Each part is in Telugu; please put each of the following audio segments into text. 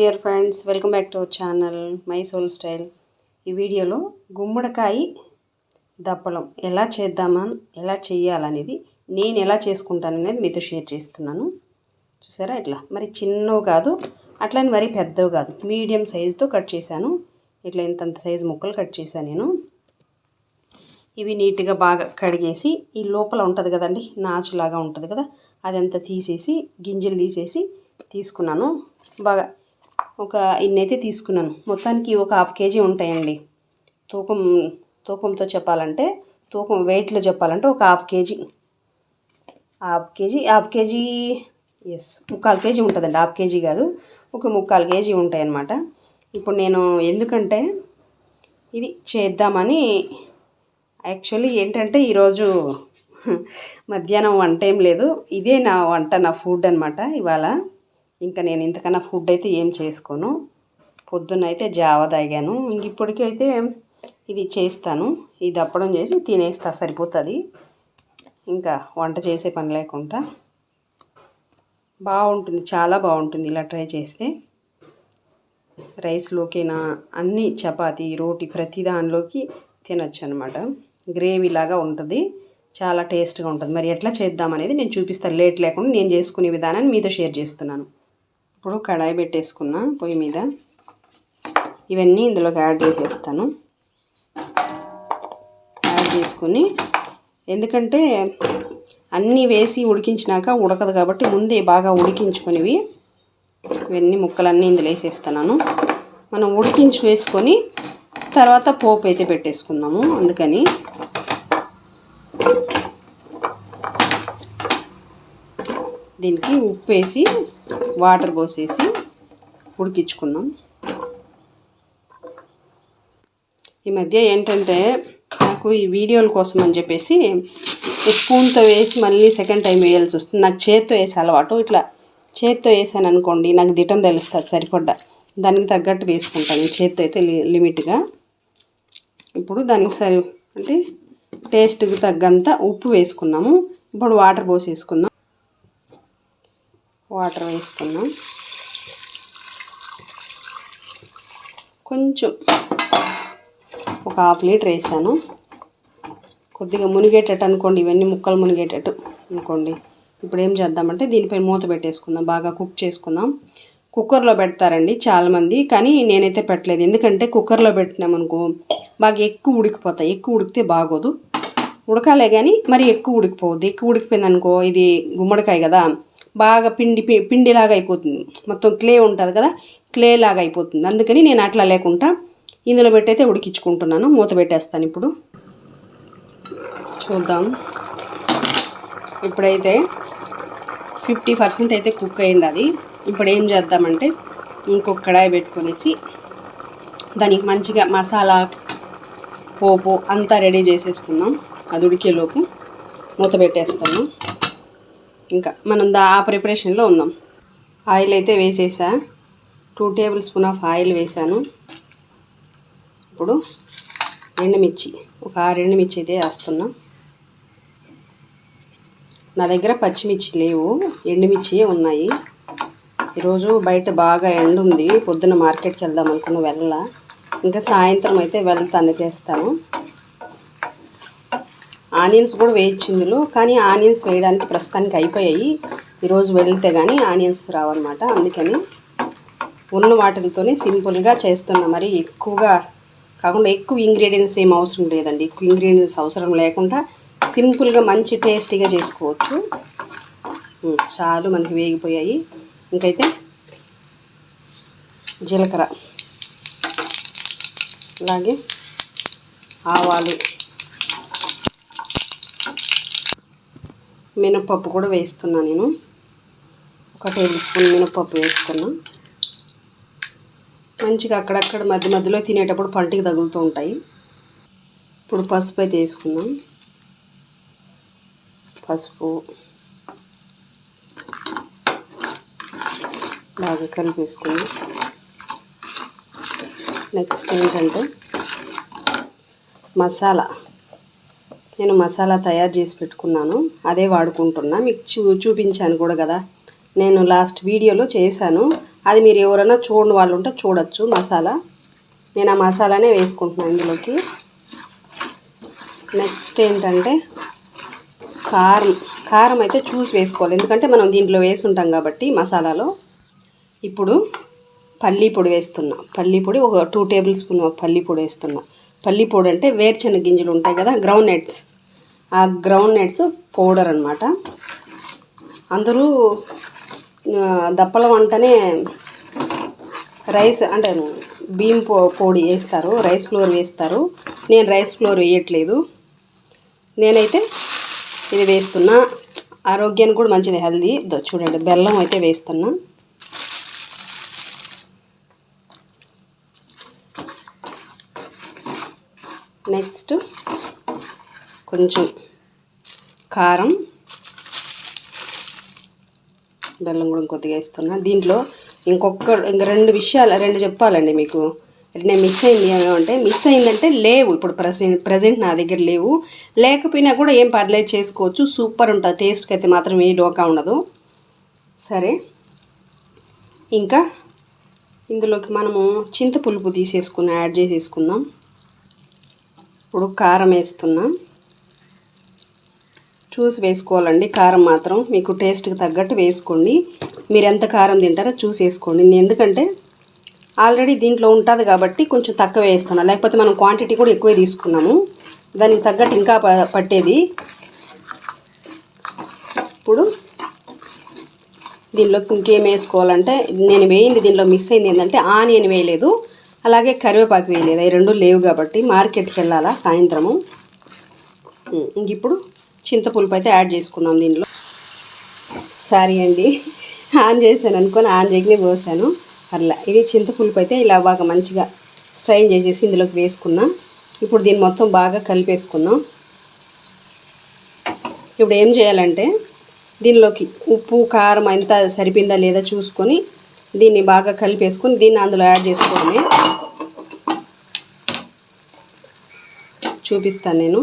Dear friends welcome back to our channel my soul style ఈ వీడియోలో గుమ్మడికాయ దప్పలం ఎలా చేద్దామా ఎలా చేయాలనేది నేను ఎలా చేసుకుంటాను అనేది మీతో షేర్ చేస్తున్నాను. చూసారా ఇట్లా? మరి చిన్నవి కాదు అట్లని మరి పెద్దవి కాదు. మీడియం సైజుతో కట్ చేశాను. ఇట్లా ఇంతంత సైజు ముక్కలు కట్ చేశాను నేను. ఇవి నీట్గా బాగా కడిగేసి ఈ లోపల ఉంటుంది కదండి నాచులాగా ఉంటుంది కదా అదంతా తీసేసి గింజలు తీసేసి తీసుకున్నాను. బాగా ఒక ఇన్నైతే తీసుకున్నాను. మొత్తానికి ఒక హాఫ్ కేజీ ఉంటాయండి. తూకం తూకంతో చెప్పాలంటే తూకం వెయిట్లో చెప్పాలంటే ఒక half KG. Half KG half KG yes ముక్కాలు కేజీ ఉంటుందండి. హాఫ్ కేజీ కాదు ఒక ముక్కాలు కేజీ ఉంటాయన్నమాట. ఇప్పుడు నేను ఎందుకంటే ఇది చేద్దామని యాక్చువల్లీ ఏంటంటే ఈరోజు మధ్యాహ్నం వంట ఏం లేదు. ఇదే నా వంట నా ఫుడ్ అనమాట ఇవాళ. ఇంకా నేను ఇంతకన్నా ఫుడ్ అయితే ఏం చేసుకోను. పొద్దున్న అయితే జావ తాగాను. ఇంక ఇప్పటికైతే ఇది చేస్తాను. ఇది అప్పడం చేసి తినేస్తా సరిపోతుంది. ఇంకా వంట చేసే పని లేకుండా. బాగుంటుంది చాలా బాగుంటుంది ఇలా ట్రై చేస్తే. రైస్లోకైనా అన్ని చపాతీ రోటీ ప్రతి దానిలోకి తినొచ్చు అనమాట గ్రేవీ లాగా ఉంటుంది. చాలా టేస్ట్గా ఉంటుంది. మరి ఎట్లా చేద్దామనేది నేను చూపిస్తాను లేట్ లేకుండా నేను చేసుకునే విధానాన్ని మీతో షేర్ చేస్తున్నాను. ఇప్పుడు కడాయి పెట్టేసుకున్న పొయ్యి మీద. ఇవన్నీ ఇందులోకి యాడ్ చేసేస్తాను. యాడ్ చేసుకొని ఎందుకంటే అన్నీ వేసి ఉడికించినాక ఉడకదు కాబట్టి ముందే బాగా ఉడికించుకునేవి. ఇవన్నీ ముక్కలన్నీ ఇందులో వేసేస్తున్నాను. మనం ఉడికించి వేసుకొని తర్వాత పోపు అయితే పెట్టేసుకుందాము. అందుకని దీనికి ఉప్పు వేసి వాటర్ పోసేసి ఉడికించుకుందాం. ఈ మధ్య ఏంటంటే నాకు ఈ వీడియోల కోసం అని చెప్పేసి స్పూన్తో వేసి మళ్ళీ సెకండ్ టైం వేయాల్సి వస్తుంది. నాకు చేత్తో వేసే అలవాటు. ఇట్లా చేత్తో వేసాను అనుకోండి నాకు దిటం తెలుస్తుంది సరిపడ్డా. దానికి తగ్గట్టు వేసుకుంటాను. చేత్తో అయితే లిమిట్గా. ఇప్పుడు దానికి సరి అంటే టేస్ట్కి తగ్గంత ఉప్పు వేసుకున్నాము. ఇప్పుడు వాటర్ పోసేసుకుందాం. వాటర్ వేసుకున్నాం కొంచెం ఒక హాఫ్ లీటర్ వేసాను. కొద్దిగా మునిగేటట్టు అనుకోండి ఇవన్నీ ముక్కలు మునిగేటట్టు అనుకోండి. ఇప్పుడు ఏం చేద్దామంటే దీనిపై మూత పెట్టేసుకుందాం బాగా కుక్ చేసుకుందాం. కుక్కర్లో పెడతారండి చాలామంది కానీ నేనైతే పెట్టలేదు. ఎందుకంటే కుక్కర్లో పెట్టినామనుకో బాగా ఎక్కువ ఉడికిపోతాయి. ఎక్కువ ఉడికితే బాగోదు. ఉడకాలే కానీ మరి ఎక్కువ ఉడికిపోవద్దు. ఎక్కువ ఉడికిపోయింది అనుకో ఇది గుమ్మడికాయ కదా బాగా పిండి పిండిలాగా అయిపోతుంది మొత్తం క్లే ఉంటుంది కదా క్లే లాగా అయిపోతుంది అందుకని నేను అట్లా లేకుండా ఇందులో పెట్టయితే ఉడికించుకుంటున్నాను. మూత పెట్టేస్తాను ఇప్పుడు. చూద్దాం. ఇప్పుడైతే ఫిఫ్టీ పర్సెంట్ అయితే కుక్ అయింది అది. ఇప్పుడు ఏం చేద్దామంటే ఇంకొక కడాయి పెట్టుకొనేసి దానికి మంచిగా మసాలా పోపు అంతా రెడీ చేసేసుకుందాం. అది ఉడికేలోపు మూత పెట్టేస్తాను. ఇంకా మనం దా ఆ ప్రిపరేషన్లో ఉందాం. ఆయిల్ అయితే వేసేసా. Two tablespoon of oil వేసాను. ఇప్పుడు ఎండుమిర్చి ఒక ఆరు ఎండుమిర్చి అయితే వేస్తున్నా. నా దగ్గర పచ్చిమిర్చి లేవు ఎండుమిర్చియే ఉన్నాయి. ఈరోజు బయట బాగా ఎండు ఉంది పొద్దున్న మార్కెట్కి వెళ్దాం అనుకున్న వెళ్ళ ఇంకా సాయంత్రం అయితే వెళ్తాను తెస్తాను. ఆనియన్స్ కూడా వేయచ్చు ఇందులో. కానీ ఆనియన్స్ వేయడానికి ప్రస్తుతానికి అయిపోయాయి. ఈరోజు వెళ్తే కానీ ఆనియన్స్ రావన్నమాట. అందుకని ఉన్న వాటితోనే సింపుల్గా చేస్తున్నా. మరి ఎక్కువగా కాకుండా ఎక్కువ ఇంగ్రీడియంట్స్ ఏం అవసరం లేదండి. ఎక్కువ ఇంగ్రీడియంట్స్ అవసరం లేకుండా సింపుల్గా మంచి టేస్టీగా చేసుకోవచ్చు. చాలు మనకి వేగిపోయాయి. ఇంకైతే జీలకర్ర. అలాగే ఆవాలు. మినపప్పు కూడా వేస్తున్నా నేను. ఒక టేబుల్ స్పూన్ మినపప్పు వేస్తున్నా. మంచిగా అక్కడక్కడ మధ్య మధ్యలో తినేటప్పుడు పంటికి తగులుతూ ఉంటాయి. ఇప్పుడు పసుపు అయితే వేసుకుందాం. పసుపు బాగా కలిపేసుకుందాం. నెక్స్ట్ ఏంటంటే మసాలా. నేను మసాలా తయారు చేసి పెట్టుకున్నాను. అదే వాడుకుంటున్నా. మీకు చూ చూపించాను కూడా కదా. నేను లాస్ట్ వీడియోలో చేశాను. అది మీరు ఎవరైనా చూడని వాళ్ళు ఉంటే చూడొచ్చు మసాలా. నేను ఆ మసాలానే వేసుకుంటున్నాను ఇందులోకి. నెక్స్ట్ ఏంటంటే కారం. కారం అయితే చూసి వేసుకోవాలి. ఎందుకంటే మనం దీంట్లో వేసుంటాం కాబట్టి మసాలాలో. ఇప్పుడు పల్లీ పొడి వేస్తున్నా. పల్లీ పొడి ఒక టూ టేబుల్ స్పూన్ పల్లీ పొడి వేస్తున్నా. పల్లి పొడి అంటే వేరుశెనగ గింజలు ఉంటాయి కదా గ్రౌండ్ నట్స్ ఆ గ్రౌండ్ నట్స్ పౌడర్ అనమాట అందరూ దప్పల వంటనే రైస్ అంటే బియ్యం పో పొడి వేస్తారు రైస్ ఫ్లోర్ వేస్తారు. నేను రైస్ ఫ్లోర్ వేయట్లేదు. నేనైతే ఇది వేస్తున్నా. ఆరోగ్యానికి కూడా మంచిది హెల్దీ. చూడండి బెల్లం అయితే వేస్తున్నా. నెక్స్ట్ కొంచెం కారం బెల్లం కూడా కొద్దిగా వేస్తున్నా. దీంట్లో ఇంకొక ఇంక రెండు విషయాలు రెండు చెప్పాలండి మీకు. నేను మిస్ అయింది ఏమంటే మిస్ అయిందంటే లేవు. ఇప్పుడు ప్రజెంట్ ప్రజెంట్ నా దగ్గర లేవు. లేకపోయినా కూడా ఏం పర్లేదు చేసుకోవచ్చు. సూపర్ ఉంటుంది. టేస్ట్కి అయితే మాత్రం ఏ డోకా ఉండదు. సరే. ఇంకా ఇందులోకి మనము చింతపులుపు తీసేసుకుని యాడ్ చేసేసుకుందాం. ఇప్పుడు కారం వేస్తున్నాం. చూసి వేసుకోవాలండి. కారం మాత్రం మీకు టేస్ట్కి తగ్గట్టు వేసుకోండి. మీరు ఎంత కారం తింటారో చూసి వేసుకోండి. నేను ఎందుకంటే ఆల్రెడీ దీంట్లో ఉంటుంది కాబట్టి కొంచెం తక్కువ వేస్తున్నాను లేకపోతే మనం క్వాంటిటీ కూడా ఎక్కువే తీసుకున్నాము. దానికి తగ్గట్టు ఇంకా పట్టేది. ఇప్పుడు దీనిలో ఇంకేం వేసుకోవాలంటే నేను వేయింది దీనిలో మిస్ అయింది ఏంటంటే ఆనియన్ వేయలేదు. అలాగే కరివేపాకు వేయలేదు. ఈ రెండు లేవు కాబట్టి మార్కెట్కి వెళ్ళాలా సాయంత్రము? ఇంకిప్పుడు ఇంక ఇప్పుడు చింతపులుపు అయితే యాడ్ చేసుకుందాం దీనిలో. సారీ అండి ఆన్ చేశాను అనుకొని ఆన్ చేయకనే పోసాను. అట్లా ఇది చింతపులుపు అయితే ఇలా బాగా మంచిగా స్ట్రైన్ చేసేసి ఇందులోకి వేసుకున్నా. ఇప్పుడు దీన్ని మొత్తం బాగా కలిపేసుకున్నాం ఇప్పుడు ఏం చేయాలంటే దీనిలోకి ఉప్పు కారం ఎంత సరిపోయిందా లేదా చూసుకొని దీన్ని బాగా కలిపేసుకొని దీన్ని అందులో యాడ్ చేసుకోవడమే చూపిస్తాను నేను.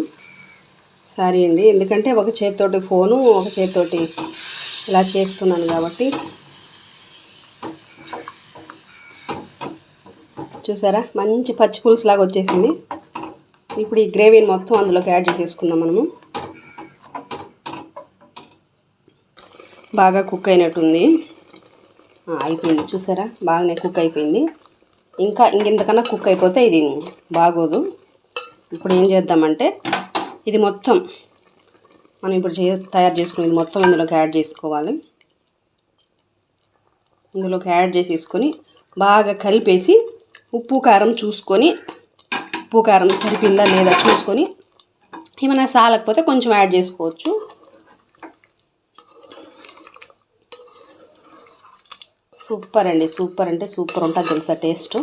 సారీ అండి ఎందుకంటే ఒక చేతితోటి ఫోను ఒక చేతితోటి ఇలా చేస్తున్నాను కాబట్టి. చూసారా? మంచి పచ్చి పులుసు లాగా వచ్చేసింది. ఇప్పుడు ఈ గ్రేవీని మొత్తం అందులోకి యాడ్ చేసేసుకుందాం మనము. బాగా కుక్ అయినట్టుంది. అయిపోయింది. చూసారా? బాగానే కుక్ అయిపోయింది. ఇంకా ఇంకెంతకన్నా కుక్ అయిపోతే ఇది బాగోదు. ఇప్పుడు ఏం చేద్దామంటే ఇది మొత్తం మనం ఇప్పుడు చే తయారు చేసుకునేది మొత్తం ఇందులోకి యాడ్ చేసుకోవాలి. ఇందులోకి యాడ్ చేసేసుకొని బాగా కలిపేసి ఉప్పు కారం చూసుకొని ఉప్పు కారం సరిపోయిందా లేదా చూసుకొని ఏమైనా సాలకపోతే కొంచెం యాడ్ చేసుకోవచ్చు. సూపర్ అండి సూపర్ అంటే సూపర్ ఉంటుంది తెలుసా టేస్ట్?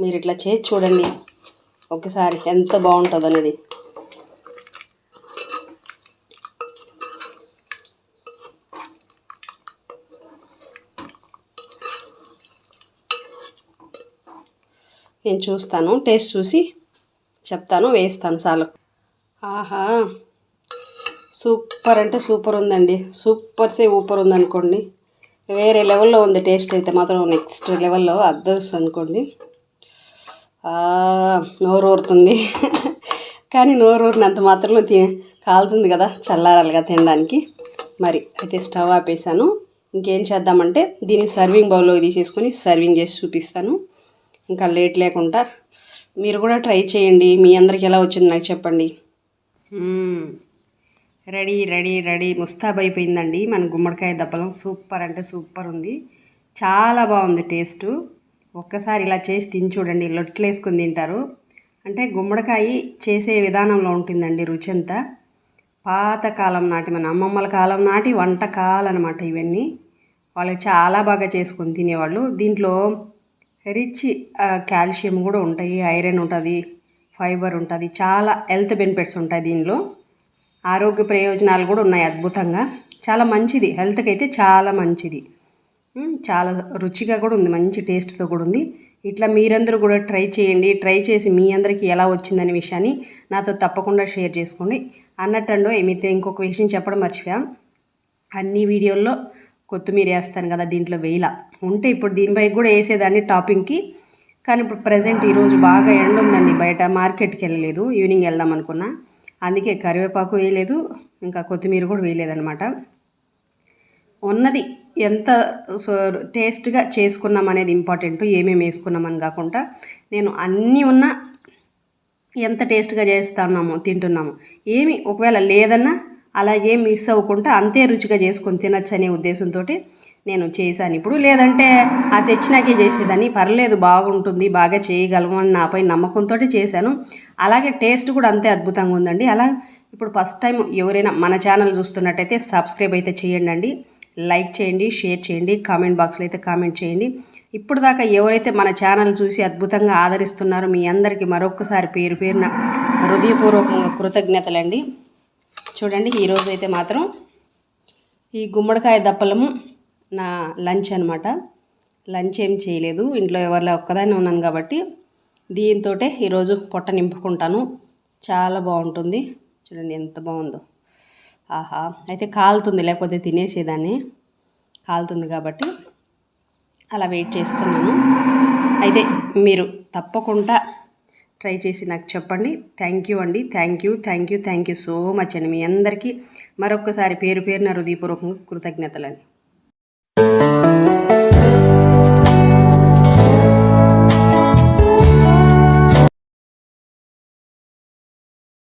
మీరు ఇట్లా చేసి చూడండి ఒకసారి ఎంత బాగుంటుంది అనేది. నేను చూస్తాను టేస్ట్ చూసి చెప్తాను వేస్తాను సాలకు ఆహా సూపర్ అంటే సూపర్ ఉందండి సూపర్ సే ఊపర్ ఉందనుకోండి. వేరే లెవెల్లో ఉంది టేస్ట్ అయితే మాత్రం నెక్స్ట్ లెవెల్లో అద్దర్స్ అనుకోండి. నోరు ఊరుతుంది కానీ నోరు ఊరినంత మాత్రంలో తి కాలుతుంది కదా చల్లారాలిగా తినడానికి. మరి అయితే స్టవ్ ఆపేసాను ఇంకేం చేద్దామంటే దీన్ని సర్వింగ్ బౌల్లో తీసేసుకొని సర్వింగ్ చేసి చూపిస్తాను. ఇంకా లేట్ లేకుండా మీరు కూడా ట్రై చేయండి. మీ అందరికి ఎలా వచ్చింది నాకు చెప్పండి. Ready ready ready. ముస్తాబ్ అయిపోయిందండి. మన గుమ్మడికాయ దప్పలం సూపర్ అంటే సూపర్ ఉంది. చాలా బాగుంది టేస్టు. ఒక్కసారి ఇలా చేసి తిని చూడండి. లొట్లేసుకుని తింటారు. అంటే గుమ్మడికాయ చేసే విధానంలో ఉంటుందండి రుచి అంతా పాతకాలం నాటి మన అమ్మమ్మల కాలం నాటి వంటకాలు అనమాట ఇవన్నీ. వాళ్ళు చాలా బాగా చేసుకొని తినేవాళ్ళు. దీంట్లో రిచ్ కాల్షియం కూడా ఉంటాయి. ఐరన్ ఉంటుంది ఫైబర్ ఉంటుంది. చాలా హెల్త్ బెనిఫిట్స్ ఉంటాయి దీనిలో. ఆరోగ్య ప్రయోజనాలు కూడా ఉన్నాయి అద్భుతంగా. చాలా మంచిది. హెల్త్కి అయితే చాలా మంచిది. చాలా రుచిగా కూడా ఉంది. మంచి టేస్ట్తో కూడా ఉంది. ఇట్లా మీరందరూ కూడా ట్రై చేయండి. ట్రై చేసి మీ అందరికీ ఎలా వచ్చిందనే విషయాన్ని నాతో తప్పకుండా షేర్ చేసుకోండి. అన్నట్టండు ఏమైతే ఇంకొక విషయం చెప్పడం మర్చిపోయా. అన్ని వీడియోల్లో కొత్తిమీర వేస్తాను కదా దీంట్లో వేయాల. ఉంటే ఇప్పుడు దీనిపై కూడా వేసేదాన్ని టాపింగ్కి. కానీ ఇప్పుడు ప్రజెంట్ ఈరోజు బాగా ఎండ ఉందండి. బయట మార్కెట్కి వెళ్ళలేదు. ఈవినింగ్ వెళ్దాం అనుకున్నా. అందుకే కరివేపాకు వేయలేదు ఇంకా కొత్తిమీర కూడా వేయలేదన్నమాట. ఉన్నది ఎంత సో టేస్ట్గా చేసుకున్నాం అనేది ఇంపార్టెంట్ ఏమేమి వేసుకున్నామని కాకుండా నేను అన్నీ ఉన్న ఎంత టేస్ట్గా చేస్తున్నామో తింటున్నాము. ఏమి ఒకవేళ లేదన్నా అలాగే మిస్ అవ్వకుండా అంతే రుచిగా చేసుకొని తినచ్చు అనే ఉద్దేశంతో నేను చేశాను. ఇప్పుడు లేదంటే ఆ తెచ్చినాకే చేసేదాన్ని. పర్లేదు బాగుంటుంది బాగా చేయగలము అని నాపై నమ్మకంతో చేశాను. అలాగే టేస్ట్ కూడా అంతే అద్భుతంగా ఉందండి. అలా ఇప్పుడు ఫస్ట్ టైం ఎవరైనా మన ఛానల్ చూస్తున్నట్టయితే సబ్స్క్రైబ్ అయితే చేయండి అండి లైక్ చేయండి షేర్ చేయండి కామెంట్ బాక్స్లో అయితే కామెంట్ చేయండి. ఇప్పుడు దాకా ఎవరైతే మన ఛానల్ చూసి అద్భుతంగా ఆదరిస్తున్నారో మీ అందరికీ మరొకసారి పేరు పేరున హృదయపూర్వకంగా కృతజ్ఞతలండి. చూడండి ఈరోజు అయితే మాత్రం ఈ గుమ్మడికాయ దప్పలము నా లంచ్ అనమాట లంచ్ ఏం చేయలేదు. ఇంట్లో ఎవరిలో ఒక్కదాన్ని ఉన్నాను కాబట్టి దీంతో ఈరోజు పొట్ట నింపుకుంటాను. చాలా బాగుంటుంది. చూడండి ఎంత బాగుందో. ఆహా అయితే కాలుతుంది లేకపోతే తినేసేదాన్ని. కాలుతుంది కాబట్టి అలా వెయిట్ చేస్తున్నాను. అయితే మీరు తప్పకుండా ట్రై చేసి నాకు చెప్పండి. థ్యాంక్ యూ అండి. Thank you thank you thank you so much అండి. మీ అందరికీ మరొకసారి పేరు పేరున హృదయపూర్వకంగా కృతజ్ఞతలండి.